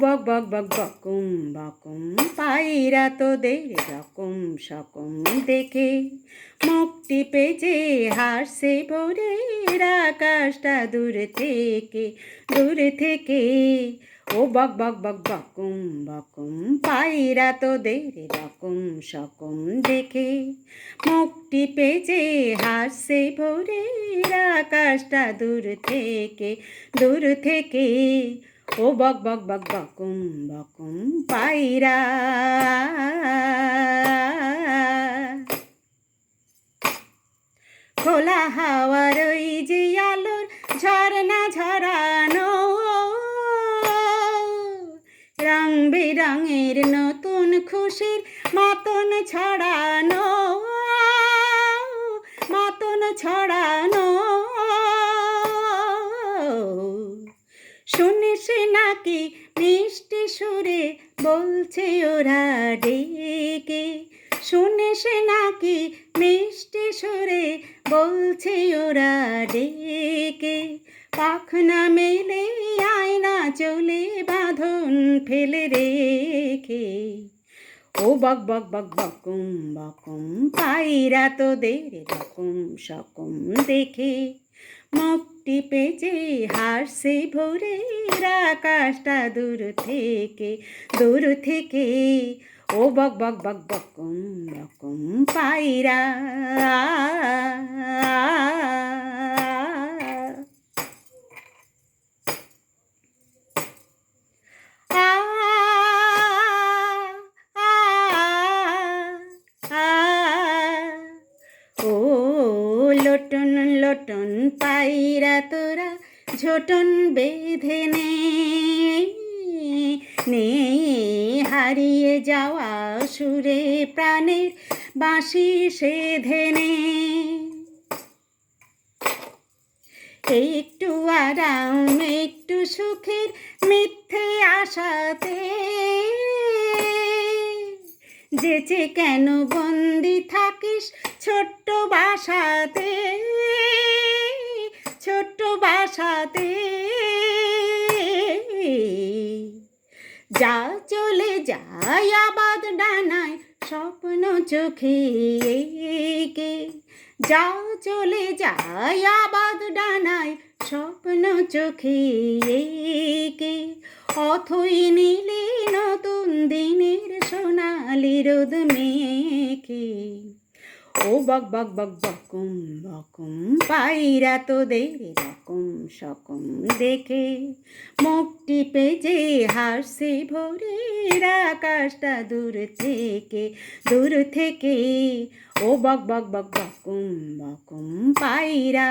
বক বক বক, বকুম বকুম পায়রা তোদের রকম সকম দেখে। টিপে যে হাসছে ভোরের আকাশটা দূর থেকে দূর থেকে। ও বক বক বক, বকুম বকুম পায়রা তোদের রকম সকম দেখে। টিপে যে হাসছে ভোরের আকাশটা দূর থেকে দূর থেকে। ও বক বক বক, বকুম বকুম পায়রা খোলা হাওয়ার ওই যে আলোর ঝরনা ঝরানো রং বেরঙের নতুন খুশির মতন ছড়ানো। নাকি মিষ্টি সুরে বলছে ওরা ডেকে। শুনিস নাকি মিষ্টি সুরে বলছে ওরা ডেকে। পাখনা মেলে আয়না চলে বাঁধন ফেলে রেখে। ও বক বক বক বকুম বকুম পায়রা তোদের রকম সকম দেখে। মুখ টিপে যে হাসছে ভোরের আকাশটা দূর থেকে দূর থেকে। ও বক বক বক বকুম বকুম পায়রা। পায়রা তোরা ঝোটন বেঁধে নে হারিয়ে যাওয়া সুরে প্রাণের বাঁশি সেধে নে। একটু আরাম, একটু সুখের মিথ্যে আশাতে। যেচে কেন বন্দি থাকিস ছোট্ট বাসাতে? ছোট্ট বাসাতে। যা চলে যায় আবাদ ডানায়, স্বপ্ন চোখে কে যা চলে যায় আবাদ ডানায়, স্বপ্ন চোখে এঁকে। অথই নীলে নতুন দিনের সোনালি রোদ মেখে। ও বক বক বক বকুম বকুম পায়রা তোদের রকম সকম দেখে। মুখটি পেজে হাসে ভোরের আকাশটা দূর থেকে দূর থেকে। ও বক বক বক বকুম বকুম পায়রা